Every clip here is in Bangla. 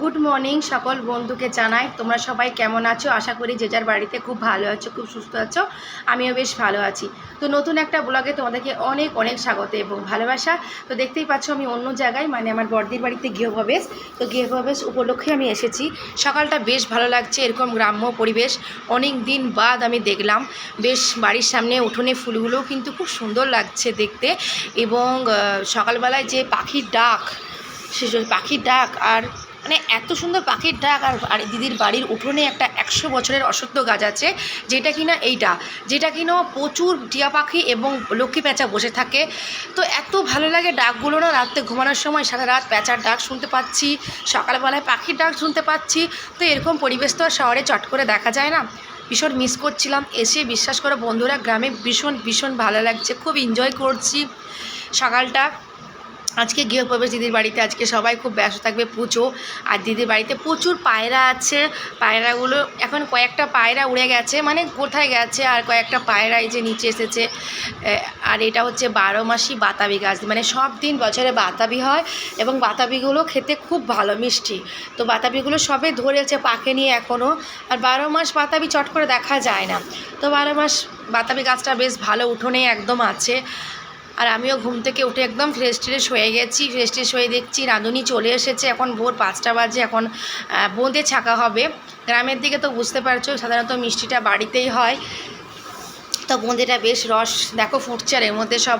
গুড মর্নিং সকল বন্ধুকে জানাই। তোমরা সবাই কেমন আছো? আশা করি যে যার বাড়িতে খুব ভালো আছো, খুব সুস্থ আছো। আমিও বেশ ভালো আছি। তো নতুন একটা ব্লগে তোমাদেরকে অনেক অনেক স্বাগত এবং ভালোবাসা। তো দেখতেই পাচ্ছ আমি অন্য জায়গায় মানে আমার বর্দির বাড়িতে গৃহপ্রবেশ। তো গৃহপ্রবেশ উপলক্ষে আমি এসেছি। সকালটা বেশ ভালো লাগছে, এরকম গ্রাম্য পরিবেশ। অনেক দিন বাদ আমি দেখলাম। বেশ বাড়ির সামনে উঠোনে ফুলগুলোও কিন্তু খুব সুন্দর লাগছে দেখতে। এবং সকালবেলায় যে পাখির ডাক, সে পাখির ডাক আর মানে এত সুন্দর পাখির ডাক আর দিদির বাড়ির উঠোনে একটা একশো বছরের অসত্য গাছ আছে, যেটা কিনা এইটা, যেটা কিনা প্রচুর টিয়া পাখি এবং লক্ষ্মী প্যাঁচা বসে থাকে। তো এত ভালো লাগে ডাকগুলো না, রাত্রে ঘুমানোর সময় সারা রাত প্যাঁচার ডাক শুনতে পাচ্ছি, সকালবেলায় পাখির ডাক শুনতে পাচ্ছি। তো এরকম পরিবেশ তো আর শহরে চট করে দেখা যায় না। ভীষণ মিস করছিলাম, এসে বিশ্বাস করে বন্ধুরা, গ্রামে ভীষণ ভীষণ ভালো লাগছে, খুব এনজয় করছি সকালটা। আজকে গৃহপ্রবেশ দিদির বাড়িতে আজকে সবাই খুব ব্যস্ত থাকবে, পুজো। আর দিদির বাড়িতে প্রচুর পায়রা আছে। পায়রাগুলো এখন কয়েকটা পায়রা উড়ে গেছে মানে কোথায় গেছে আর কয়েকটা পায়রা এই যে নিচে এসেছে। আর এটা হচ্ছে বারো মাসি বাতাবি গাছ। মানে সব দিন বছরে বাতাবি হয় এবং বাতাবিগুলো খেতে খুব ভালো, মিষ্টি। তো বাতাবিগুলো সবে ধরেছে পাকে নিয়ে এখনও আর বারো মাস বাতাবি চট করে দেখা যায় না। তো বারো মাস বাতাবি গাছটা বেশ ভালো উঠোনে একদম আছে। আর আমিও ঘুম থেকে উঠে একদম ফ্রেশ ট্রেশ হয়ে গেছি ফ্রেশ ট্রেশ হয়ে দেখছি রাঁধুনি চলে এসেছে। এখন ভোর পাঁচটা বাজে, এখন বোঁদে ছাকা হবে। গ্রামের দিকে তো বুঝতে পারছ, সাধারণত মিষ্টিটা বাড়িতেই হয়। তো বোঁদেটা বেশ রস, দেখো ফুটছে আর এর মধ্যে সব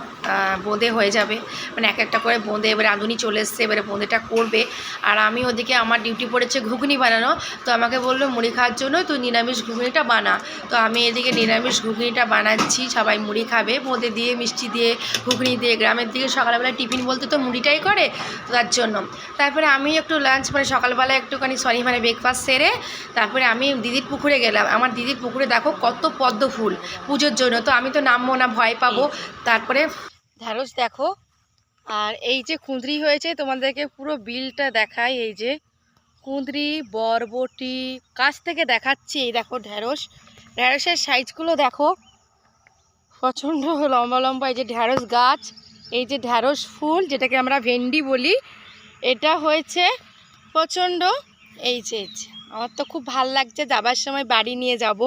বোঁদে হয়ে যাবে। মানে এক একটা করে বোঁদে, এবারে রাঁধুনি চলে এসছে, এবারে বোঁদেটা করবে। আর আমি ওদিকে আমার ডিউটি পড়েছে ঘুগনি বানানো, তো আমাকে বলল, মুড়ি খাওয়ার জন্য তুই নিরামিষ ঘুগনিটা বানা। তো আমি এদিকে নিরামিষ ঘুগনিটা বানাচ্ছি, সবাই মুড়ি খাবে, বোঁদে দিয়ে, মিষ্টি দিয়ে, ঘুগনি দিয়ে, গ্রামের দিকে সকালবেলা টিফিন বলতে তো মুড়িটাই করে, তার জন্য। তারপরে আমি একটু লাঞ্চ মানে সকালবেলা একটুখানি সরি মানে ব্রেকফাস্ট সেরে, তারপরে আমি দিদির পুকুরে গেলাম। আমার দিদির পুকুরে দেখো কত পদ্ম ফুল, পুজোর জন্য। তো আমি তো নামবো না, ভয় পাবো। তারপরে ঢ্যাঁড়স দেখো। আর এই যে কুঁদরি হয়েছে, তোমাদেরকে পুরো বিলটা দেখাই। এই যে কুঁদরি, বরবটি, কাছ থেকে দেখাচ্ছি এই দেখো ঢ্যাঁড়স। ঢ্যাঁড়সের সাইজগুলো দেখো। প্রচণ্ড লম্বা লম্বা এই যে ঢ্যাঁড়স গাছ, এই যে ঢ্যাঁড়স ফুল, যেটাকে আমরা ভেন্ডি বলি। এটা হয়েছে প্রচণ্ড, এই যে। আমার তো খুব ভালো লাগছে, যাবার সময় বাড়ি নিয়ে যাব।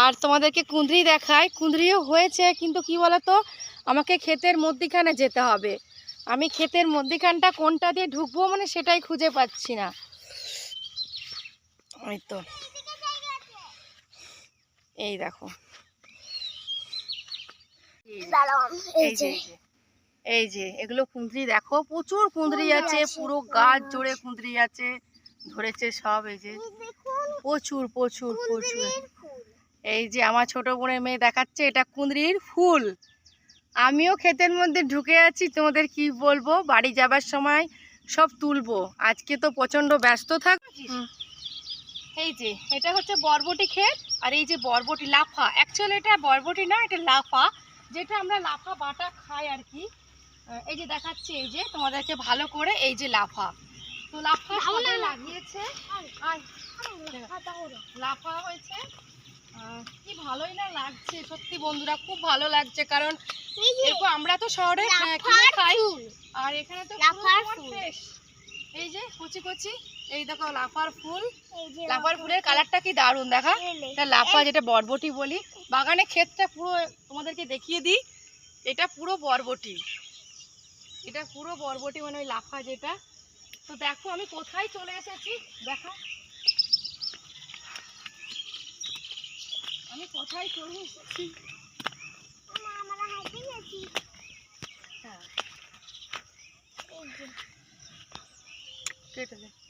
আর তোমাদেরকে কুঁদরি দেখায় কুঁদরিও হয়েছে, কিন্তু কি বলতো? আমাকে ক্ষেতের মধ্যিখানে যেতে হবে। আমি ক্ষেতের মধ্যিখানটা কোনটা দিয়ে ঢুকবো মানে সেটাই খুঁজে পাচ্ছি না। ওই তো। এই দেখো। এই যে এই যে এগুলো কুঁদরি দেখো প্রচুর কুঁদরি আছে পুরো গাছ জুড়ে কুঁদরি আছে ধরেছে সব এই যে। প্রচুর প্রচুর প্রচুর। এই যে আমার ছোট বোনের মেয়ে দেখাচ্ছে এটা কুঁদরির ফুল। আমিও ক্ষেতের মধ্যে ঢুকে আছি তোমাদের কি বলব? বাড়ি যাবার সময় সব তুলবো। আজকে তো প্রচণ্ড ব্যস্ত থাক এই যে এটা হচ্ছে বরবটি ক্ষেত আর এই যে বরবটি লাফা। অ্যাকচুয়ালি এটা বরবটি না এটা লাফা। যেটা আমরা লাফা বাটা খাই আর কি। এই যে দেখাচ্ছি এই যে তোমাদেরকে ভালো করে এই যে লাফা। তো লাফা লাগিয়েছে। লাফা হয়েছে। কি ভালোই না লাগছে সত্যি বন্ধুরা খুব ভালো লাগছে কারণ এরকম আমরা তো শহরে আহ, কিনে খাই। আর এখানে তো। এই যে কচি কচি এই দেখো লাফার ফুল। লাফার ফুলের কালারটা কি দারুণ দেখা? এটা লাফা যেটা বরবটি বলি বাগানে ক্ষেতটা পুরো তোমাদেরকে দেখিয়ে দিই এটা পুরো বরবটি। এটা পুরো বরবটি মানে ওই লাফা যেটা। তো দেখো আমি কোথায় চলে এসেছি দেখো। আমি কোথায় চলে এসেছি? হ্যাঁ। কেটে দে।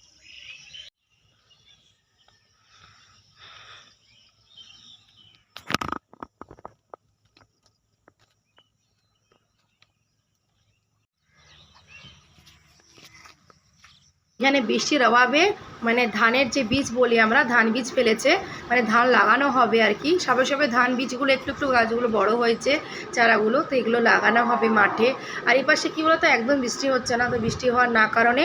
এখানে বৃষ্টির অভাবে মানে ধানের যে বীজ বলি আমরা, ধান বীজ ফেলেছে মানে ধান লাগানো হবে আর কি। সবে সবে ধান বীজগুলো একটু একটু গাছগুলো বড় হয়েছে, চারাগুলো, তো এগুলো লাগানো হবে মাঠে। আর এই পাশে কী বলতো, একদম বৃষ্টি হচ্ছে না, তো বৃষ্টি হওয়ার না কারণে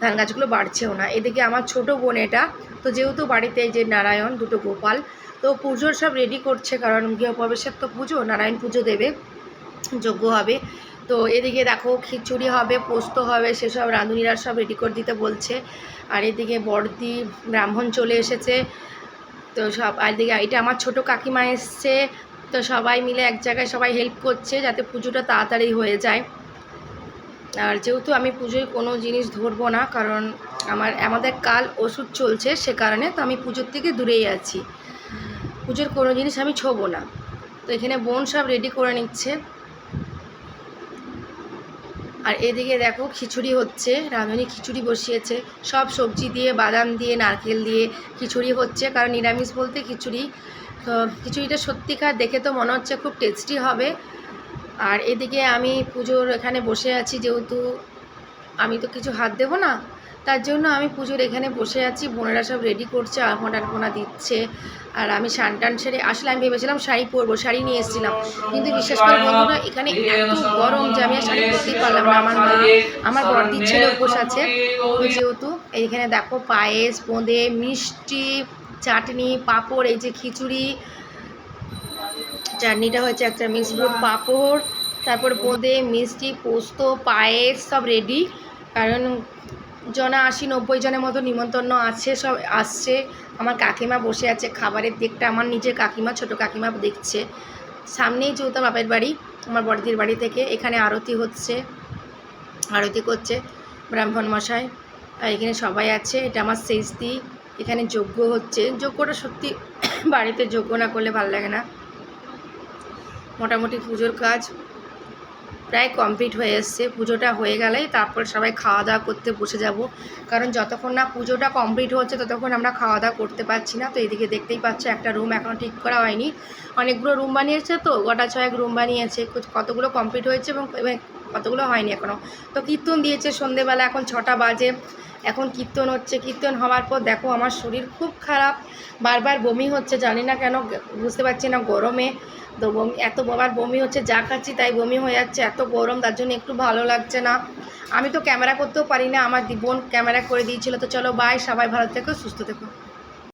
ধান গাছগুলো বাড়ছেও না। এদিকে আমার ছোট বোন এটা, তো যেহেতু বাড়িতে যে নারায়ণ, দুটো গোপাল, তো পুজোর সব রেডি করছে, কারণ গৃহপ্রবেশের তো পুজো, নারায়ণ পুজো দেবে যোগ্য হবে। তো এদিকে দেখো খিচুড়ি হবে, পোস্ত হবে, সেসব রাঁধুনিরা সব রেডি করে দিতে বলছে। আর এদিকে বড়দি, ব্রাহ্মণ চলে এসেছে। তো সব, আর এদিকে এটা আমার ছোট কাকিমা এসছে। তো সবাই মিলে এক জায়গায় সবাই হেল্প করছে যাতে পুজোটা তাড়াতাড়ি হয়ে যায়। আর যেহেতু আমি পুজোয় কোনো জিনিস ধরবো না, কারণ আমার, আমাদের কাল ওষুধ চলছে সে কারণে তো আমি পুজোর থেকে দূরেই আছি। পুজোর কোনো জিনিস আমি ছোবো না। তো এখানে বোন সব রেডি করে নিচ্ছে। আর এদিকে দেখো খিচুড়ি হচ্ছে, রাঁধুনি খিচুড়ি বসিয়েছে। সব সবজি দিয়ে, বাদাম দিয়ে, নারকেল দিয়ে খিচুড়ি হচ্ছে, কারণ নিরামিষ বলতে খিচুড়ি। তো খিচুড়িটা সত্যিকার দেখে তো মনে হচ্ছে খুব টেস্টি হবে। আর এদিকে আমি পুজোর এখানে বসে আছি যেহেতু আমি তো কিছু হাত দেবো না। তার জন্য আমি পুজোর এখানে বসে আছি, বোনেরা সব রেডি করছে, আলপনা টালপনা দিচ্ছে। আর আমি সান টান সেরে, আসলে আমি ভেবেছিলাম শাড়ি পরবো, শাড়ি নিয়ে এসেছিলাম। কিন্তু বিশেষ করে বন্ধুরা, এখানে এত গরম যে আমি আর শাড়ি পরতেই পারলাম না। আমার মা, আমার বড়দির ছেলে উপোস আছে। যেহেতু এইখানে দেখো পায়েস, বোঁদে, মিষ্টি, চাটনি, পাঁপড়, এই যে খিচুড়ি, চাটনিটা হয়েছে একটা মিক্সড পাঁপড়, তারপর বোঁদে, মিষ্টি, পোস্ত, পায়েস সব রেডি কারণ জনা আশি, নব্বই জনের মতো নিমন্ত্রণ আছে, সব আসছে। আমার কাকিমা বসে আছে, খাবারের দিকটা আমার নিজের কাকিমা, ছোট কাকিমা দেখছে। সামনেই আমার বাপের বাড়ি, আমার বড়দির বাড়ি থেকে এখানে আরতি হচ্ছে, আরতি করছে ব্রাহ্মণ মশাই। আর এখানে সবাই আছে, এটা আমার দিই এখানে যজ্ঞ হচ্ছে। যজ্ঞটা সত্যি বাড়িতে যজ্ঞ না করলে ভালো লাগে না। মোটামুটি পুজোর কাজ। প্রায় কমপ্লিট হয়ে এসছে। পুজোটা হয়ে গেলেই তারপর সবাই খাওয়া দাওয়া করতে বসে যাব। কারণ যতক্ষণ না পুজোটা কমপ্লিট হচ্ছে, ততক্ষণ আমরা খাওয়া দাওয়া করতে পারছি না। তো এদিকে দেখতেই পাচ্ছ, একটা রুম এখনও ঠিক করা হয়নি। অনেকগুলো রুম বানিয়েছে তো গোটা ছয়েক রুম বানিয়েছে। কতগুলো কমপ্লিট হয়েছে এবং এবং কতগুলো হয়নি এখনও তো কীর্তন দিয়েছে সন্ধেবেলা, এখন ছটা বাজে। এখন কীর্তন হচ্ছে। কীর্তন হওয়ার পর দেখো আমার শরীর খুব খারাপ। বারবার বমি হচ্ছে, জানি না কেন বুঝতে পারছি না গরমে। তো বমি, এত বাবার বমি হচ্ছে, যা খাচ্ছি তাই বমি হয়ে যাচ্ছে, এত গরম, তার জন্য একটু ভালো লাগছে না। আমি তো ক্যামেরা করতেও পারি না, আমার বোন ক্যামেরা করে দিয়েছিল। তো চলো বাই সবাই ভালো থেকো, সুস্থ থেকো।